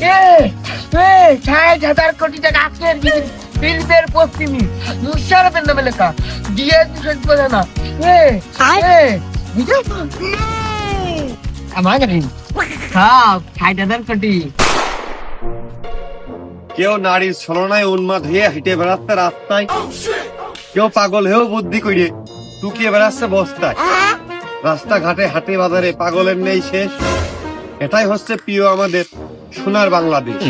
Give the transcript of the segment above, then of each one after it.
এ এ ষাট হাজার কোটি টাকা আজকের ফিল্মের পশ্চিমী মুশার পেন্দামে লেখা। দিয়ে দুশো বোঝে না। এ এ বুঝো আমার গাড়ি। ষাট হাজার কোটি। কেউ নারীর ছলনায় উন্মাদ হয়ে হেঁটে বেড়াচ্ছে রাস্তায়। কেউ পাগল হয়েও বুদ্ধি করে টুকিয়ে বেড়াচ্ছে বস্তায়। রাস্তাঘাটে হাটে বাজারে পাগলের নেই শেষ। এটাই হচ্ছে প্রিয় আমাদের। সোনার বাংলাদেশ।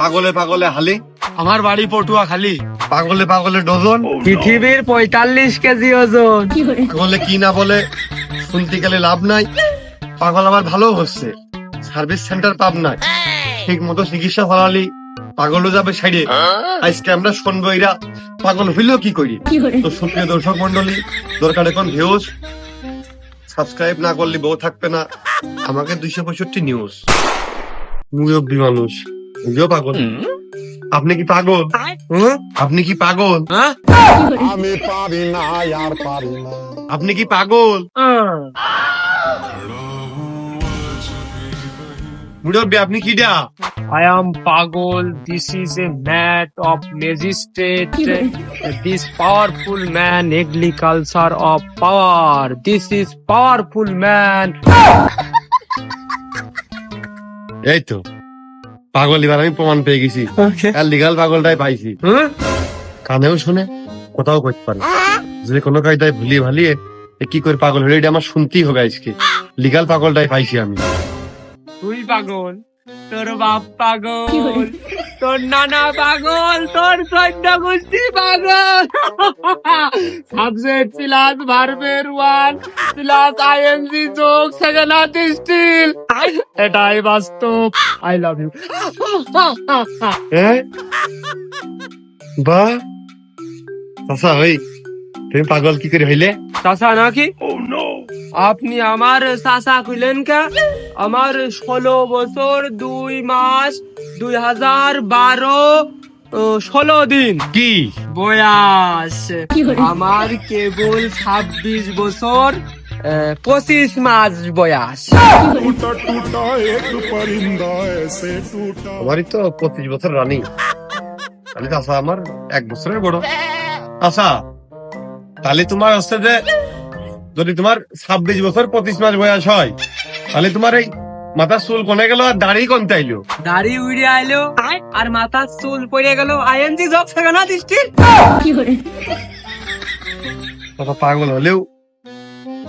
পাগলে পাগলে হালি। আমার বাড়ি পটুয়া খালি পাগলে পাগলে ডজন। পৃথিবীর পঁয়তাল্লিশ কেজি ওজন। পাগলে কি না বলে শুনতে গেলে লাভ নাই। পাগল আমার ভালো হচ্ছে। সার্ভিস সেন্টার পাব নাই। ঠিক মতো চিকিৎসা ফলালি পাগলও যাবে সাইডে। আজকে আমরা শুনব এরা পাগল হইলেও কি করি? তো সুপ্রিয় দর্শক মন্ডলী দরকার এখন ভিউজ। সাবস্ক্রাইব না করলে বউ থাকবে না। আমাকে দুইশো পঁয়ষট্টি নিউজ মুরব্বী মানুষ বুঝেও পাগল আপনি কি পাগল আপনি কি পাগল হ্যাঁ আমি পারি না আর পারি না আপনি কি পাগল মুরব্বী আপনি কি ডা I am Pagol. This is a mat of magistrate. This powerful man, agriculture of power. This is powerful man. এই তো। পাগল এবার আমি প্রমাণ পেয়ে গেছি। আর লিগাল পাগলটাই পাইছি। কানেও শুনে কোথাও করতে পারে। যদি কোনো কায়দায় ভুলিয়ে ভালিয়ে কি করে পাগল হলে এটা আমার শুনতেই হবে আজকে। লিগাল পাগলটাই পাইছি আমি। তুই পাগল। তোর বাপ পাগল তোর নানা পাগল তোর সৈন্য গোষ্ঠী পাগল। সাবজেক্ট প্লাস ভার্বের ওয়ান প্লাস আইএনজি যোগ সেকেন্ড হাত স্টিল এটাই বাস্তব। আই লাভ ইউ বাহ আচ্ছা ওই তুমি পাগল কি করে হইলে? চাষা নাকি? আপনি আমার চাষা খুলেন কে? আমার ষোলো বছর দুই মাস দুই হাজার বারো ষোলো দিন। কি? বয়াস। আমার কেবল ছাব্বিশ বছর পঁচিশ মাস বয়স। আমারই তো পঁচিশ বছর রানি। আমি তো আশা আমার এক বছরের বড়। আশা তাহলে তোমার হচ্ছে যে যদি তোমার ছাব্বিশ বছর পঁচিশ মাস বয়স হয় তাহলে তোমার এই মাথার চুল কনে গেল আর দাড়ি কমতে আইলো। দাড়ি উড়ে আইলো আর মাথার চুল পড়ে গেল আইএনজি জব থাকে না দৃষ্টি? পাগল হলেও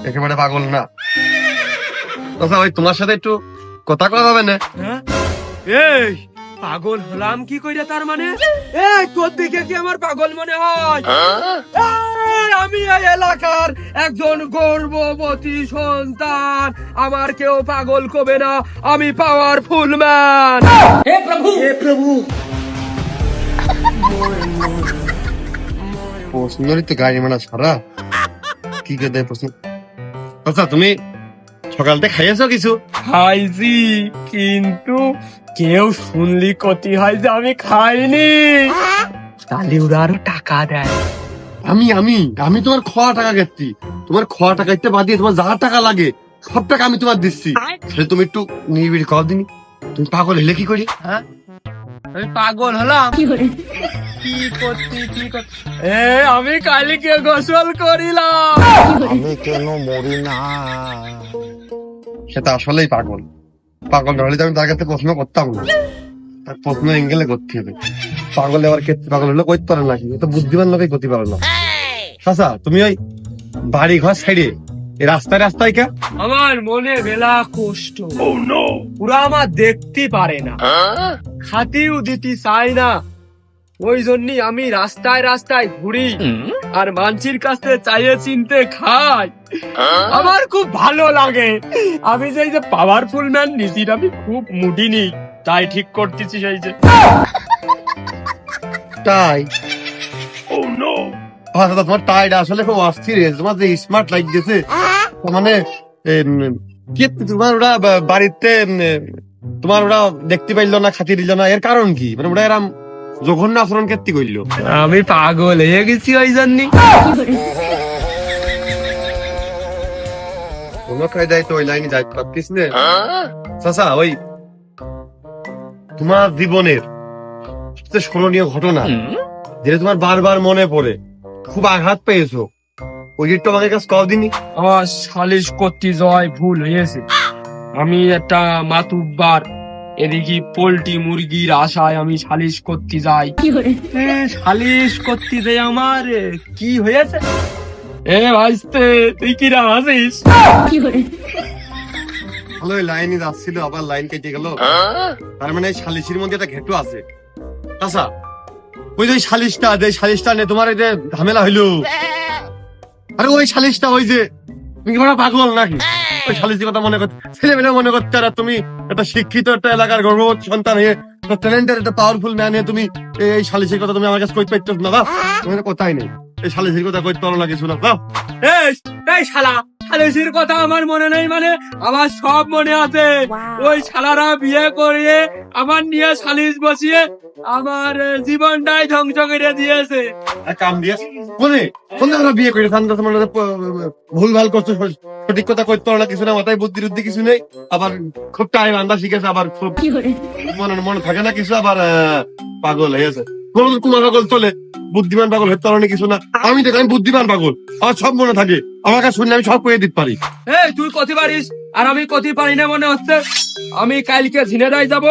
একেবারে পাগল না। আচ্ছা ওই তোমার সাথে একটু কথা কথা হবে না? হ্যাঁ? এই পাগল হলাম কি কইরে তার মানে? এই তোর দিকে কি আমার পাগল মনে হয়? আমি এই এলাকার একজন গর্ভবতী সন্তান। আমার কেউ পাগল কবে না আমি পাওয়ার পাওয়ারফুল ম্যান হে প্রভু! হে প্রভু! প্রশ্নই তো গাড়ি মানা ছাড়া কি করে দেয় প্রশ্ন? আচ্ছা তুমি সকালতে খাইয়েছো কিছু? খাইছি কিন্তু কেউ শুনলি ক্ষতি হয় যে আমি খাইনি। তাহলে ওরা আরও টাকা দেয়। আমি আমি আমি তোমার খোয়া টাকা গেছি তোমার খোয়া টাকা ইতে বাদ দিয়ে তোমার যা টাকা লাগে সব টাকা আমি তোমার দিচ্ছি। তাহলে তুমি একটু নিবিড় খাওয়া দিনি। তুমি পাগল হলে কি করি? হ্যাঁ? আমি পাগল হলাম। কি করতে কি করতে এ আমি কালীকে গোসল করিলাম। আমি কেন মরি না? সেটা আসলেই পাগল। পাগল না হলে তো আমি তার কাছে প্রশ্ন করতাম না। তার প্রশ্ন এঙ্গেলে করতে হবে। পাগল এবার ক্ষেত্রে পাগল হলে করতে পারে নাকি এ তো বুদ্ধিমান লোকেই করতে পারে না। আচ্ছা তুমি ওই বাড়ি ঘর সাইডে এই রাস্তায় রাস্তায় কে? আমার মনে বেলা কষ্ট। পুরা আমার দেখতে পারে না। খাতিও দিতে চাই না। ওই জন্যই আমি রাস্তায় রাস্তায় ঘুরি। আর মানসির কাছে চাইয়ে চিনতে খাই। আমার খুব ভালো লাগে। আমি যে যে পাওয়ারফুল ম্যান নিজের আমি খুব মুডিনি। তাই ঠিক করতেছি সেই যে। তাই? আচ্ছা তোমার টাইটা আসলে খুব অস্থির তোমার যে স্মার্ট তো মানে কি তোমার ওরা বাড়িতে তোমার ওরা দেখতে পাইলো না খাতি দিল না। এর কারণ কি? মানে ওরা এরম জঘন্য আচরণ কেত্তি করল আমি পাগল হয়ে গেছি ওই কোনো কায়দায় তো ওই লাইনে যাইতে পারতিস না। চাচা ওই তোমার জীবনের সবচেয়ে স্মরণীয় ঘটনা যেটা তোমার বারবার মনে পড়ে খুব আঘাত পেয়েছ ওই আমাকে কও দিনি। সালিশ করতে যাওয়ায় ভুল হয়েছে আমি একটা মাতুব্বার এদিকে পোল্ট্রি মুরগির আশায় আমি সালিশ করতে যাই। সালিশ করতে যাই আমার। কি হয়েছে? এ ভাইস্তে তুই কিরাম আছিস ভালো লাইনই যাচ্ছিল আবার লাইন কেটে গেল। তার মানে সালিশির মধ্যে একটা ঘেটু আছে। আচ্ছা ওই যে সালিশটা যে সালিশটা নিয়ে তোমার এই যে ঝামেলা হইল। আরে ওই সালিশটা ওই যে তুমি কি পাগল নাকি? ওই মনে করতে ছেলে মনে করতে আর তুমি একটা শিক্ষিত একটা এলাকার গর্ভবতী সন্তান হয়ে ট্যালেন্টের একটা পাওয়ারফুল ম্যান হয়ে তুমি এই সালিশির কথা তুমি আমার কাছে কই পারতো না বা তোমার কথাই নেই। এই সালিশির কথা কইতে পারো না কিছু না এই শালা! সালিশির কথা আমার মনে নেই মানে আমার সব মনে আছে। ওই শালারা বিয়ে করে আমার নিয়ে সালিশ বসিয়ে আমার জীবনটাই ধ্বংস করে দিয়েছে। আর কাম দিয়ে কোনে কোন আমরা বিয়ে করে ভুল ভালো করছ সঠিক কথা কইতে পারো না কিছু না মাথায় বুদ্ধি বুদ্ধি কিছু নেই। আবার খুব টাইম আন্দা শিখেছে আবার খুব মনে মনে থাকে না কিছু আবার পাগল হয়েছে কুমার পাগল চলে বুদ্ধিমান পাগল হতে না কিছু না। আমি দেখ আমি বুদ্ধিমান পাগল আমার সব মনে থাকে। আমার কাছে শুনলে আমি সব কয়ে দিতে পারি। এই তুই কতি পারিস? আর আমি কতি পারি না মনে হচ্ছে? আমি কালকে যাব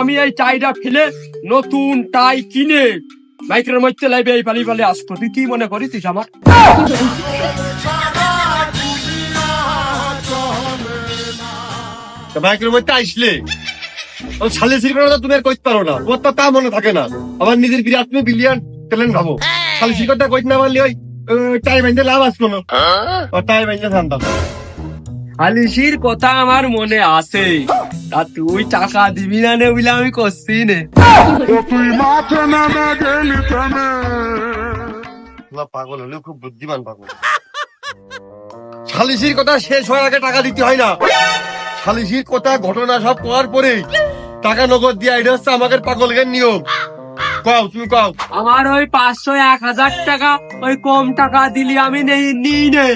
আমি এই টাইটা ফেলে নতুন টাই কিনে বাইকের মধ্যে লাইবে এই পালি পালি আসব। তুই কি মনে করিস আমার? বাইকের মধ্যে আসলে কথা তুমি আর কইতে পারো না। তোমার তো তা মনে থাকে না। আমার নিজের বিরাট তুমি বিলিয়ন ট্যালেন্ট ভাবো। কথা কইতে না পারলে ওই লাভ থামতাম আলিশির কথা আমার মনে আছে। তা তুই টাকা দিবি না নে বলে আমি করছি নে। পাগল হলেও খুব বুদ্ধিমান পাগল। সালিসির কথা শেষ হওয়ার আগে টাকা দিতে হয় না। সালিসির কথা ঘটনা সব করার পরেই। টাকা নগদ দিয়ে এটা হচ্ছে আমাদের পাগলের নিয়ম। কও তুমি কও। আমার ওই পাঁচশো এক হাজার টাকা ওই কম টাকা দিলে আমি নেই নিই নে।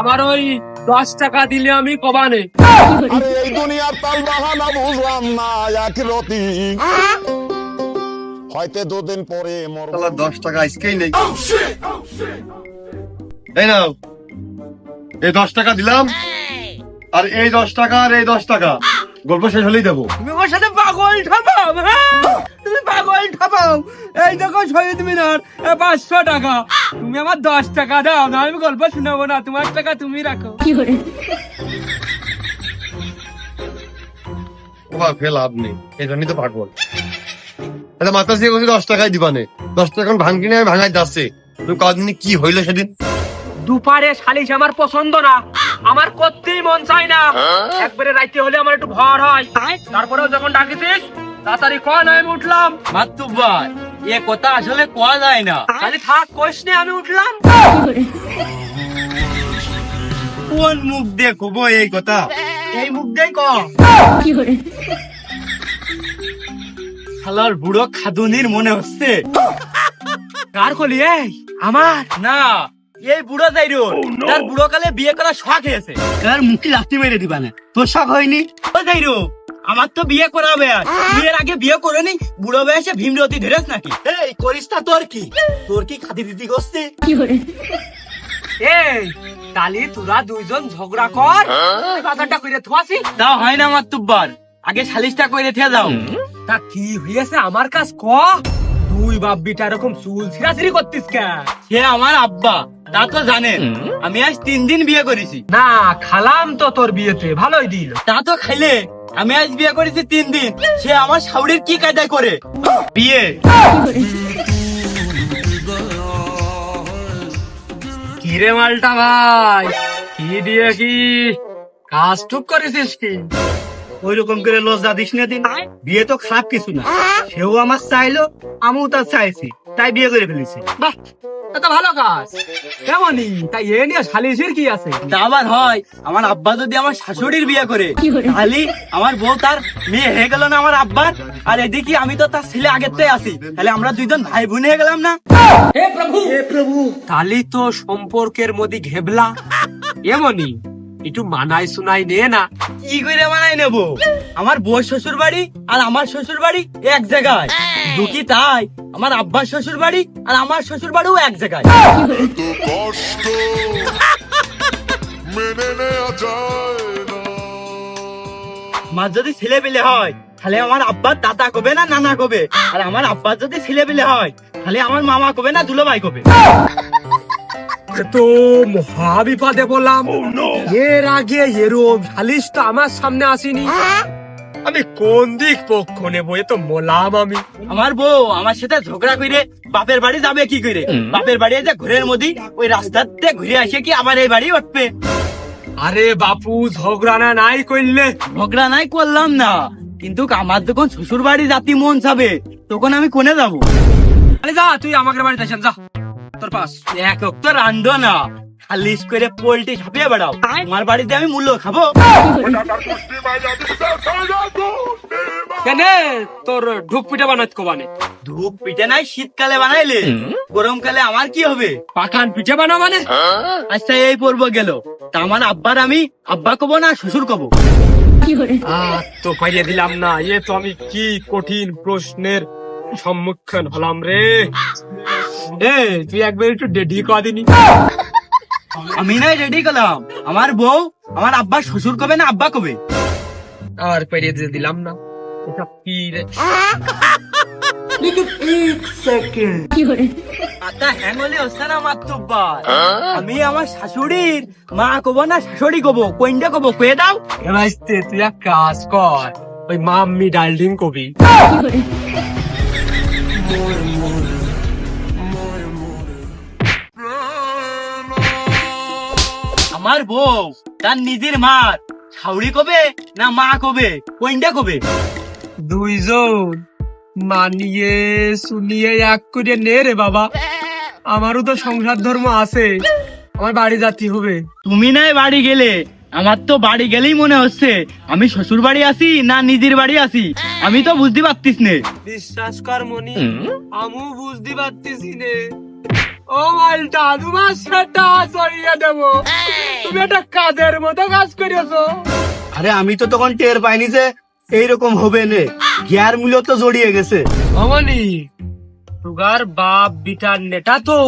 আমার ওই দশ টাকা দিলে আমি কবানে। এই দুনিয়ার তাল বাহানা বুঝলাম না এক রতি। হয়তো দুদিন পরে তাহলে দশ টাকা আজকেই নেই। এই নাও। এই দশ টাকা দিলাম। আর এই দশ টাকা আর এই দশ টাকা। গল্প শেষ হলেই দেবো তুমি আমার সাথে পাগল ঠাপাও হ্যাঁ? তুমি পাগল ঠাপাও এই দেখো শহীদ মিনার পাঁচশো টাকা। তুমি আমার দশ টাকা দাও না আমি গল্প শোনাবো না তোমার টাকা তুমি রাখো। ওবা ফেল লাভ নেই। এই জন্যই তো পাগল। আচ্ছা মাথা দিয়ে বলছি দশ টাকায় দিবানে দশ টাকা এখন ভাঙ কিনে ভাঙাই যাচ্ছে। তুমি কদিনে কি হইল সেদিন? দুপারে সালিশ আমার পছন্দ না। আমার করতেই মন চায় না। একবারে রাইতে হলে আমার একটু ভর হয়। তারপরেও যখন ডাকিছিস তাড়াতাড়ি কন আমি উঠলাম। মাতুব্বার এ কথা আসলে কোয়া যায় না। খালি থাক কোশ নে আমি উঠলাম। কোন মুখ দিয়ে কব এই কথা? এই মুখ দিয়ে ক। শালার বুড়ো খাদুনির মনে হচ্ছে। কার কলি এই? আমার? না। এই বুড়ো যাইরো তার বুড়ো কালে বিয়ে করা শখ হয়েছে। তার মুখে লাথি মেরে দিবা না? তোর শখ হয়নি? ও যাইরো আমার তো বিয়ে করাবে আর বিয়ের আগে বিয়ে করে নি বুড়ো বয়সে ভীমরতি ধরেছ নাকি? এই করিসটা তোর কি? তোর কি খাদি দিদি করছে? এই তালি তোরা দুইজন ঝগড়া কর। বাজারটা করে থুয়াছি। তা হয় না মাতুব্বার আগে সালিশটা করে থিয়া যাও তা কি হয়েছে আমার কাজ ক? তুই বাব্বিটা এরকম চুল ছিঁড়াছিড়ি করতিস কে? সে আমার আব্বা। তা তো জানেন আমি আজ তিন দিন বিয়ে করেছি। না খালাম তো তোর বিয়েতে ভালোই দিল। তা তো খাইলে আমি আজ বিয়ে করেছি তিন দিন সে আমার শাউরির কি কায়দায় করে? বিয়ে। কি রে মালটা ভাই কি দিয়ে কি কাজ টুক করেছিস কি? ওই রকম করে লজ্জা দিস না দিন। বিয়ে তো খারাপ কিছু না। সেও আমার চাইলো আমিও তার চাইছি তাই বিয়ে করে ফেলেছি। বাহ এটা ভালো কাজ। কেমনই? তাই এ নিয়ে শালিশের কি আছে? তা আবার হয় আমার আব্বা যদি আমার শাশুড়ির বিয়ে করে তাহলে আমার বউ তার মেয়ে হয়ে গেল না আমার আব্বার আর এদিকে আমি তো তার ছেলে আগের থেকে আছি তাহলে আমরা দুইজন ভাই বোন হয়ে গেলাম না? তাহলে তো সম্পর্কের মধ্যে ঘেবলা। এমনই। একটু মানাই শুনাই নে না। কি করে বানাই নেব? আমার বউ শ্বশুর বাড়ি আর আমার শ্বশুর বাড়ি এক জায়গায়। দুটি তাই আমার আব্বার শ্বশুর বাড়ি আর আমার শ্বশুর বাড়িও এক জায়গায়। কষ্ট মেনে নেওয়া যায় আমার যদি ছেলে পেলে হয় তাহলে আমার আব্বার দাদা কবে না নানা কবে? আর আমার আব্বার যদি ছেলে পেলে হয় তাহলে আমার মামা কবে না দুলো ভাই কবে? তো মহা বিপদে বললাম এর আগে এরম সালিশ তো আমার সামনে আসেনি। আমি কোন দিক পক্ষ নেব এ তো মোলাম আমি। আমার বউ আমার সাথে ঝগড়া করে বাপের বাড়ি যাবে কি করে বাপের বাড়ি যে ঘুরের মধ্যে ওই রাস্তাতে ঘুরে আসে কি আবার এই বাড়ি উঠবে? আরে বাপু ঝগড়া না নাই করলে ঝগড়া নাই করলাম না। কিন্তু আমার যখন শ্বশুর বাড়ি জাতি মন যাবে তখন আমি কোনে যাব? আরে যা তুই আমাকে বাড়িতে আসেন যা। তোর পাস। এক তো রান্ধো না। করে পোল্ট্রি ছাপিয়ে বেড়াও। আমার বাড়িতে আমি মূল্য খাব। কেন? তোর ঢুক পিঠা বানাত কোবানে ধূপ পিঠে নাই শীতকালে বানাইলে। গরমকালে আমার কি হবে? পাকান পিঠা বানা মানে? আচ্ছা এই পর্ব গেল। তা আমার আব্বার আমি আব্বা কব না শ্বশুর কব? তো পাইয়ে দিলাম না। এ তো আমি কি কঠিন প্রশ্নের সম্মুখীন হলাম রে? এ তুই একবার একটু ডেডি করা দিনি। আমি নাই রেডি করলাম আমার বউ আমার আব্বা শ্বশুর কবে না আব্বা কবে? আর পাইয়ে দিয়ে দিলাম না। এটা কি রে মাথা হ্যাং না আমি আমার শাশুড়ির মা কব না শাশুড়ি কব কোনটা কব কয়ে দাও। তুই এক কাজ কর। ওই মাম্মি ডালডিং কবি। আমার বউ তার নিজের মার। শাউড়ি কবে না মা কবে? কোনটা কবে? দুইজন। মানিয়ে শুনিয়ে এক করে নে রে বাবা। আমারও তো সংসার ধর্ম আছে। আমার বাড়ি জাতি হবে। তুমি নাই বাড়ি গেলে আমার তো বাড়ি গেলেই মনে হচ্ছে আমি শ্বশুর বাড়ি আসি না নিজের বাড়ি আসি আমি তো বুঝতে পারতিস নে। বিশ্বাস কর মনি আমু বুঝতে পারতেছি নে। ও মালটা তোমার সেটা সরিয়ে দেব। তুমি একটা কাজের মতো কাজ করেছ আরে আমি তো তখন টের পাইনি যে এইরকম হবে নে। গিয়ার মূল্য তো জড়িয়ে গেছে। অমনি তুগার বাপ বিটার নেটা তো।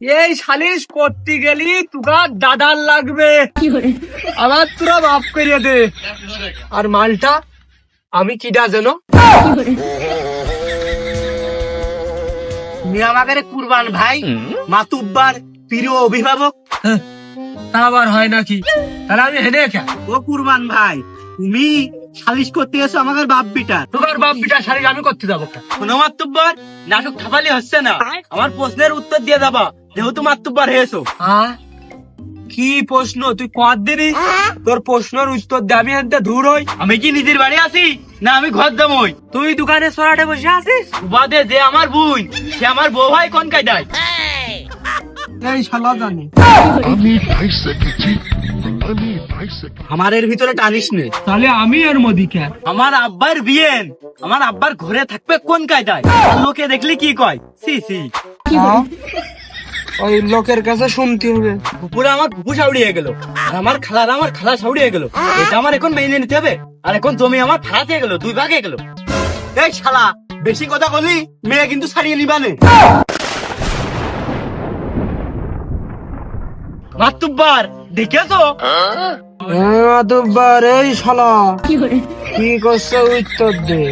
এই সালিশ করতে গেলি তুগার দাদার লাগবে। আবার তোরা বাপ করিয়ে দে। আর মালটা আমি কিডা যেন তুমি কুরবান ভাই মাতুব্বার প্রিয় অভিভাবক। তাবার তা আবার হয় নাকি? তাহলে আমি হেনে কেন ও কুরবান ভাই তুমি সালিশ করতে এসো আমাদের বাপ বিটা তোমার বাপ বিটা শাড়ি আমি করতে যাব কোনো মাতুব্বার নাটক থাপালি হচ্ছে না। আমার প্রশ্নের উত্তর দিয়ে যাবা যেহেতু মাতুব্বার হয়েছো। হ্যাঁ? কি প্রশ্ন? তুই কত দিনই তোর প্রশ্নের উত্তর দে আমি এনতে দূর হই। আমি কি নিজের বাড়ি আছি না আমি ঘর দাম দামই তুই দোকানে সরাটে বসে আছিস? বাদে যে আমার বোন সে আমার বউ ভাই কোন কায়দায়? এই শালা জানি। আমার এর ভিতরে টানিস নে। তাহলে আমি এর মধ্যে কে আমার আব্বার বিয়েন আমার আব্বার ঘরে থাকবে কোন কায়দায়? লোকে দেখলে কি কয়? সি সি। ওই লোকের কাছে শুনতে হবে। পুরো আমার বুবু সাউড়িয়ে গেল আর আমার খালার আমার খালা সাউড়িয়ে গেল। এটা আমার এখন মেনে নিতে হবে আর এখন জমি আমার ফাড়াতে গেল দুই ভাগে গেল। এই শালা বেশি কথা বলি মেয়ে কিন্তু ছাড়িয়ে নিবানে মাতুব্বার দেখেছ? দুবার এই শালা। কি করছে উত্তর দে।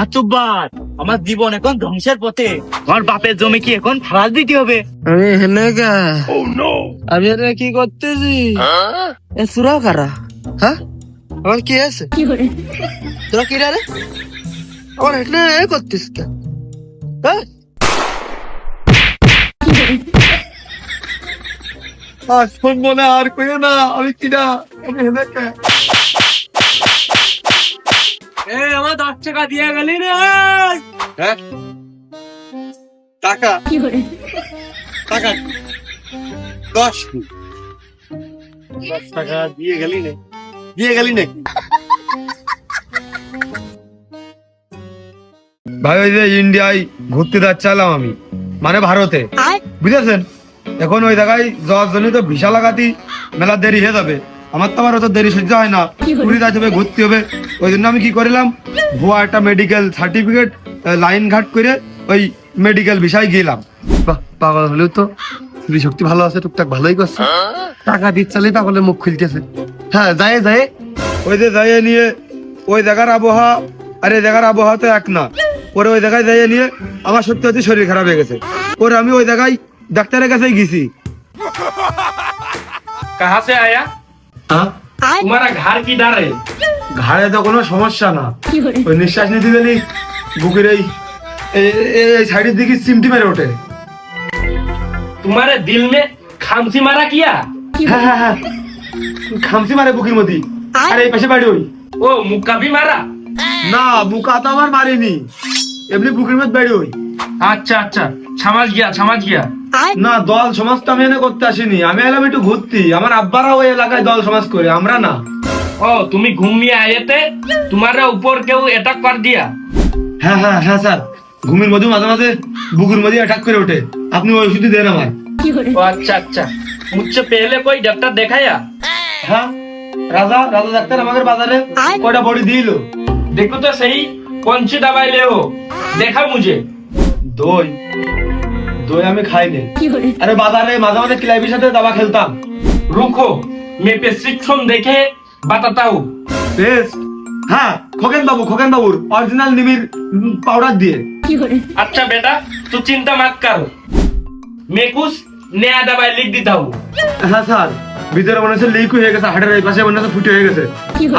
মাতুব্বার আমার জীবন এখন ধ্বংসের পথে। আমার বাপের জমি কি এখন দিতে হবে? আমি হেনে কে আমি এনে কি করতেছি? এ সুরা কারা? হ্যাঁ? আমার কি আছে? তোরা কি রে আমার এ করতিস কে? হ্যাঁ? আর শুনব না আর কইও না আমি কিনা আমি হেনে কে? এ আমার দশ টাকা দিয়ে গেলি রে। হ্যাঁ? টাকা? টাকা? দশ? দশ টাকা দিয়ে গেলি না। দিয়ে গেলি নাকি ভাই ওই যে ইন্ডিয়ায় ঘুরতে যাচ্ছিলাম আমি। মানে ভারতে। বুঝেছেন? এখন ওই জায়গায় যাওয়ার জন্য তো ভিসা লাগাতি মেলা দেরি হয়ে যাবে। আমার তো আমার অত দেরি সহ্য হয় না। পুরী যাইতে হবে ঘুরতে হবে। ওই জন্য আমি কি করলাম? ভুয়া একটা মেডিকেল সার্টিফিকেট লাইন ঘাট করে ওই মেডিকেল ভিসায় গেলাম। বাহ পাগল হলেও তো। স্ত্রী শক্তি ভালো আছে টুকটাক ভালোই করছে। টাকা দিচ্ছালেই পাগলের মুখ খুলতেছে। হ্যাঁ যায় যায়। ওই যে যায় নিয়ে ওই জায়গার আবহাওয়া আরে জায়গার আবহাওয়া তো এক না। পরে ওই জায়গায় যাইয়ে নিয়ে আমার সত্যি হচ্ছে শরীর খারাপ হয়ে গেছে। পরে আমি ওই জায়গায় ডাক্তারের কাছে গেছি। আয়া? হ্যাঁ? তোমার কি দাঁড়ে ঘাড়ে তো কোনো সমস্যা না। ওই নিঃশ্বাস নিতে গেলি বুকের এই এই সাইডের দিকে সিমটি মেরে ওঠে। তোমারে দিল মে খামসি মারা কিয়া? হ্যাঁ, হ্যাঁ, খামসি মারে বুকের মধ্যে। আর এই পাশে বাড়ি ওই। ও মুকাবি মারা? না মুকা তো আমার মারিনি। এমনি বুকের মধ্যে বাড়ি ওই। আচ্ছা আচ্ছা। সমাজ গিয়া সমাজ গিয়া। না দল সমাজ তো আমি এনে করতে আসিনি। আমি এলাম একটু ঘুরতি। আমার আব্বারা ওই এলাকায় দল সমাজ করে আমরা না। ও তুমি ঘুমিয়ে আয়েতে তোমার উপর কেউ অ্যাটাক কর দিয়া। হ্যাঁ হ্যাঁ হ্যাঁ স্যার। ঘুমের মধ্যে মাঝে মাঝে বুকুর মধ্যে অ্যাটাক করে ওঠে। আপনি ওই ওষুধই দেন আমার ও আচ্ছা আচ্ছা। মুঝে পেলে কই? ডাক্তার দেখায়া হ্যাঁ? রাজা রাজা ডাক্তার আমাদের বাজারে কয়টা বড়ি দিল? দেখো তো সেই কোন সি দাবাই লেও দেখা মুঝে। দই। দই আমি খাই নি। আরে বাজারে মাঝে মাঝে ক্লাবের সাথে দাবা খেলতাম। রুখো মেপে শিক্ষণ দেখে বাতাতাও বেস্ট হ্যাঁ খোকেন বাবু খোকেন বাবুর অরিজিনাল নিমির পাউডার দিয়ে আচ্ছা বেটা তো চিন্তা মাত কর। মেকুস নেয়া দাবায় লিখ দিতাও হ্যাঁ স্যার। ভিতরে মনে হচ্ছে লিক হয়ে গেছে হাটের এই পাশে মনে হচ্ছে ফুটো হয়ে গেছে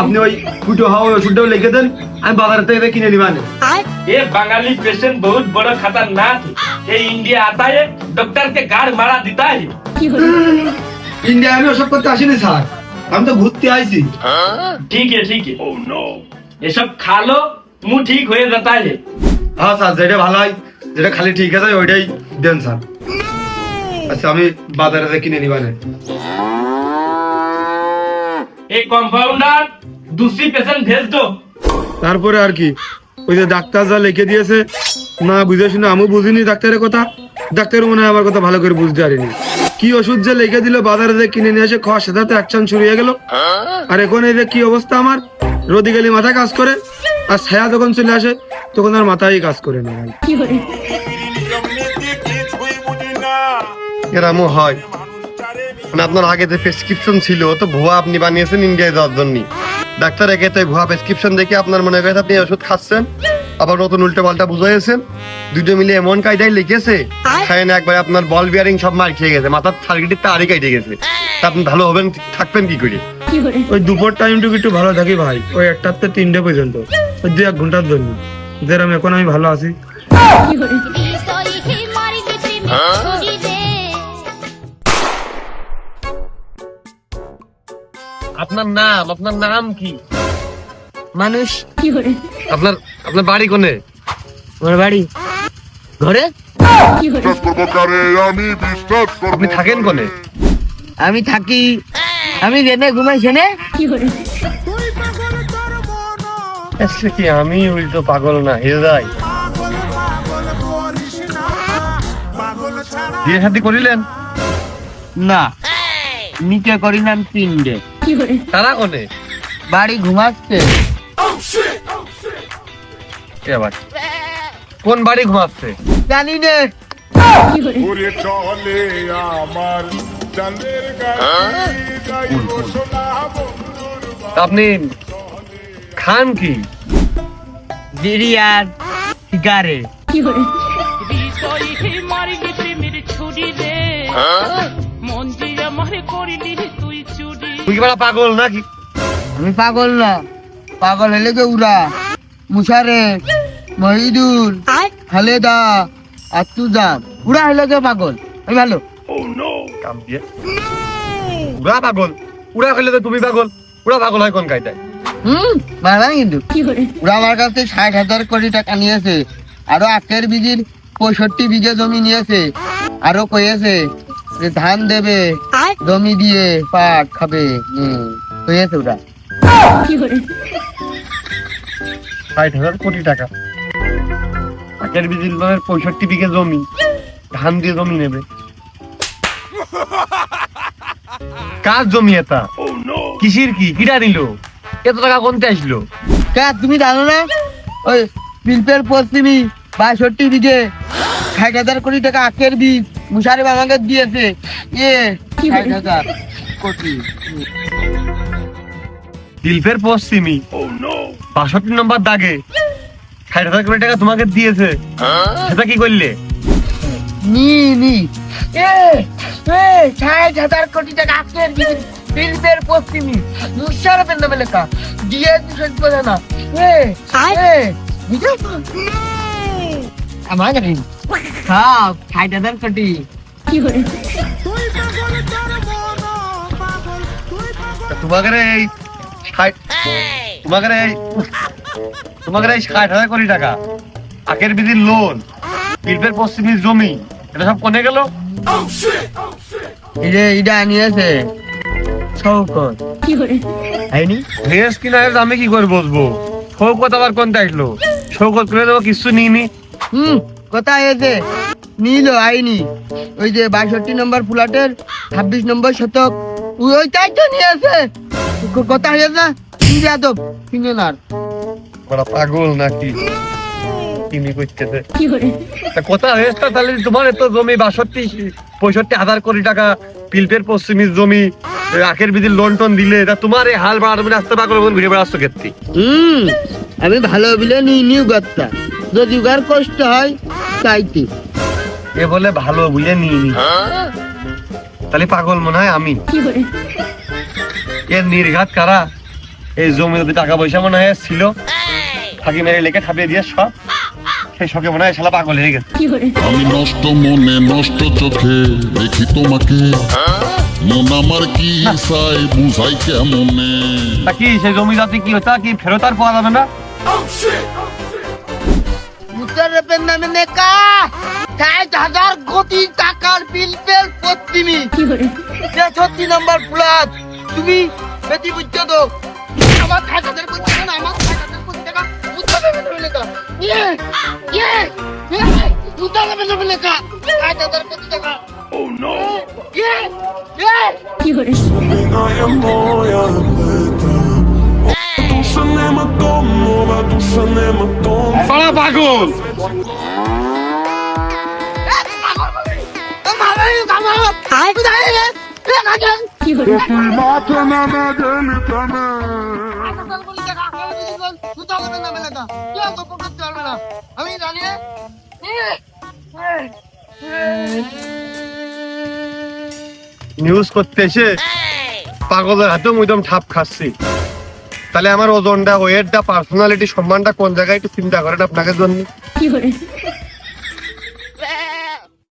আপনি ওই ফুটো হওয়া ওই ওষুধটাও লিখে দেন আমি বাজার থেকে কিনে নিবানে ये बंगाली पेशेंट बहुत बड़ा खतरनाक है ये इंडिया आता है डॉक्टर के गाड़ मारा देता है ইন্ডিয়া আমি ওসব করতে আসিনি স্যার আমি তো ঘুরতে আইছি ठीक है ठीक है ये सब खा लो मुंह ठीक हो जाता है হ্যাঁ স্যার যেটা ভালো হয় যেটা খালি ঠিক আছে ওইটাই দেন স্যার আচ্ছা আমি বাজারে থেকে কিনে নিবানে এই কম্পাউন্ডার পেশেন্ট ভেজ দো তারপরে আর কি? ওই যে ডাক্তার যা লিখে দিয়েছে না বুঝে শুনে আমি বুঝিনি ডাক্তারের কথা। ডাক্তার মনে হয় আমার কথা ভালো করে বুঝতে পারিনি। কি ওষুধ যে লিখে দিল বাজারে যে কিনে নিয়ে এসে খাওয়া সেটাতে অ্যাকশন শুরু ছড়িয়ে গেল। আর এখন এই যে কি অবস্থা আমার? রোদি গেলে মাথা কাজ করে আর ছায়া যখন চলে আসে তখন আর মাথায় কাজ করে না এরামও হয়। মানে আপনার আগে যে প্রেসক্রিপশন ছিল তো ভুয়া আপনি বানিয়েছেন ইন্ডিয়ায় যাওয়ার জন্য। ডাক্তার একে তো ভুয়া প্রেসক্রিপশন দেখে আপনার মনে করেছে আপনি ওষুধ খাচ্ছেন আবার নতুন উল্টো পাল্টা বুঝাইছেন। দুটো মিলে এমন কায়দায় লিখেছে খায় না একবার আপনার বল বিয়ারিং সব মার খেয়ে গেছে মাথার সার্কিটের তারই কাটে গেছে। তা আপনি ভালো হবেন থাকবেন কি করে? ওই দুপুর টাইম টাইমটুকু একটু ভালো থাকি ভাই ওই একটার থেকে তিনটে পর্যন্ত ওই দু এক ঘণ্টার জন্য। যেরকম এখন আমি ভালো আছি। আপনার নাম আপনার নাম কি? মানুষ। কি করে? আপনার আপনার বাড়ি কোনে? আমার বাড়ি। ঘরে? বিশ্বাস করব কারে আমি বিশ্বাস করব আপনি থাকেন কোনে? আমি থাকি। আমি জেনে ঘুমাই সেনে আচ্ছা কি আমি উল্টো পাগল না হৃদয় বিয়ে শাদি করিলেন? না। নিচে করিলাম তিনটে। তারা কোনে? বাড়ি ঘুমাচ্ছে। কোন বাড়ি ঘুমাচ্ছে? জানি নে। আপনি খান কি? বিরিয়ান সিগারে বিষয় হে মারিলি প্রেমের ছুরি রে। মন যে আমার করিলি। তুই কি বড় পাগল নাকি? আমি পাগল না। পাগল হলে কে উড়া মুশারে মহিদুল খালেদা আর তুজান উড়া হলে কে পাগল। আমি ভালো। কাম দিয়ে। উড়া পাগল। উড়া খেলে তো তুমি পাগল। উড়া পাগল হয় কোন কায়দায়? হুম বাবা কিন্তু। ওরা আমার কাছ থেকে ষাট হাজার কোটি টাকা নিয়েছে। আরও আখের বিঘির পঁয়ষট্টি বিঘে জমি নিয়েছে। আরও কয়েছে যে ধান দেবে। জমি দিয়ে পাট খাবে। হম ষাট হাজার কোটি টাকা। পঁয়ষট্টি বিঘে জমি। ধান দিয়ে জমি নেবে। কার জমি এটা? কিসির কি? কিরা নিল এত টাকা কোনতে আসলো? কা তুমি জানো না? ওই শিল্পের পশ্চিমী বাষট্টি বিঘে ষাট হাজার কোটি টাকা আখের বীজ মুশারি আমাকে দিয়েছে। ইয়ে ষাট হাজার কোটি। শিল্পের পশ্চিমী। বাষট্টি নম্বর দাগে। ষাট হাজার কোটি টাকা তোমাকে দিয়েছে। সেটা কি করলে? নি নি। এ এ ষাট হাজার কোটি টাকা বীজ শিল্পের পশ্চিমী। মুশারফের নামে লেখা। দিয়ে দুশো বোঝে না। এ এ আমার জানি সব ষাট হাজার কোটি। তোমাকে এই ষাট এই! তোমাকে এই ষাট হাজার কোটি টাকা আখের বিধির লোন শিল্পের জমি এটা সব কোনে গেল? এই যে এটা আনিয়েছে শৌকত আইনি কিনা আমি কি করে বসবো? শৌকত আবার কোনটা আসলো? শৌকত করে দেবো কিছু নিইনি। হুম কোথায় এসে নিল আইনি। ওই যে বাষট্টি নম্বর প্লটের ছাব্বিশ নম্বর শতক। ওইটাই তো নিয়েছে ক- কোথায় এসে যাদব সিঙ্গনার বড় পাগল নাকি? কিনি করতেছে। তা কোথা হয়েছে তাহলে তোমার এত জমি বাষট্টি পঁয়ষট্টি হাজার কোটি টাকা পিলপের পশ্চিমী জমি আখের বিধির লোন টোন দিলে তা তোমার এই হাল বাড়াবে আসতে পাগল ঘুরে বেড়াচ্ছ ক্ষেত্রে হুম আমি ভালো বিলে নিই নিউ গত্তা। যদি উগার কষ্ট হয় তাইতে এ বলে ভালো বুঝে নিয়ে নি। তাহলে পাগল মনে হয় আমি। এর নির্ঘাত কারা? এই জমি যদি টাকা পয়সা মনে হয় ছিল। ফাঁকি মেরে লেখে ছাপিয়ে দিয়ে সব। সেই শখে মনে হয় শালা পাগল হয়ে গেছে। আমি নষ্ট মনে নষ্ট চোখে দেখি তোমাকে। মন আমার কি চাই বুঝাই কেমনে? কি সেই জমি জাতি কি হতা? কি ফেরত আর পাওয়া যাবে না? নামে নেকা ষাট হাজার কোটি টাকার বিলপের পশ্চিমী তেষট্টি নম্বর প্লট তুমি বেটি বুঝছ তো? আমার ষাট হাজার কোটি টাকা না আমার ষাট হাজার কোটি টাকা মুশারফের নামে লেখা। ইয়ে ইয়ে ইয়ে মুশারফের নামে লেখা। ষাট হাজার কোটি টাকা নো ইয়ে ইয়ে পাড়া পাগল নিউজ করতে এসে পাগলের হাতে মুইদম ঠাপ খাচ্ছি। তাহলে আমার ওজনটা ওয়েটটা পার্সোনালিটি সম্মানটা কোন জায়গায় একটু চিন্তা করেন আপনাকে জন্য।